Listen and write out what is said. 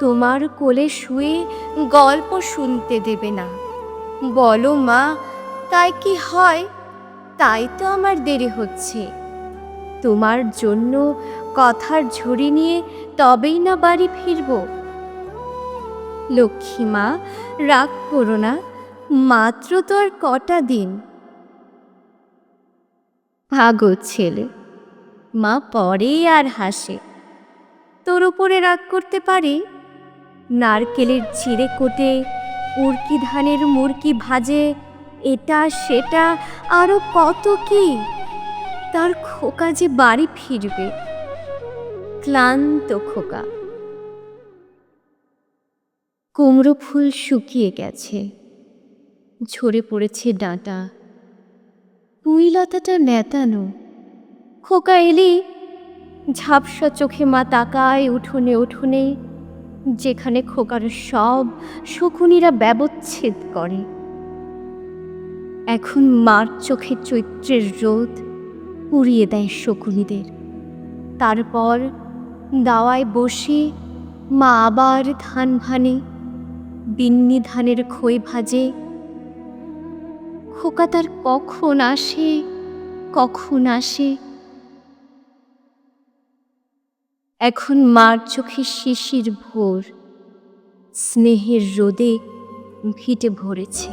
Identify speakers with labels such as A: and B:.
A: তোমার কোলে শুয়ে গল্প শুনতে দেবে না। বলো মা, তাই কি হয়? তাই তো আমার দেরি হচ্ছে। তোমার জন্য কথার ঝুড়ি নিয়ে তবেই না বাড়ি ফিরব। লক্ষ্মী মা, রাগ করো না, মাত্র তো আর কটা দিন। ভাগো ছেলে, মা পরে আর হাসে। তোর উপরে রাগ করতে পারে? নারকেলের চিড়ে কোটে, উড়কি ধানের মুরকি ভাজে, এটা সেটা আরও কত কি? তার খোকা যে বাড়ি ফিরবে। ক্লান্ত খোকা। কুমড়ো ফুল শুকিয়ে গেছে। ঝরে পড়েছে ডাঁটা। পুঁইলতাটা নেতানো। খোকা এলি, ঝাপসা চোখে মা তাকায় উঠোনে উঠোনে। যেখানে খোকার সব শকুনিরা ব্যবচ্ছেদ করে। এখন মার চোখে চৈত্রের রোদ পুড়িয়ে দেয় শকুনিদের। তারপর দাওয়ায় বসে মা আবার ধান ভানে, বিন্নি ধানের খই ভাজে। খোকা তার কখন আসে কখন আসে এখন মার চোখে শিশির ভোর স্নেহের রোদে ভিটে ভরেছে।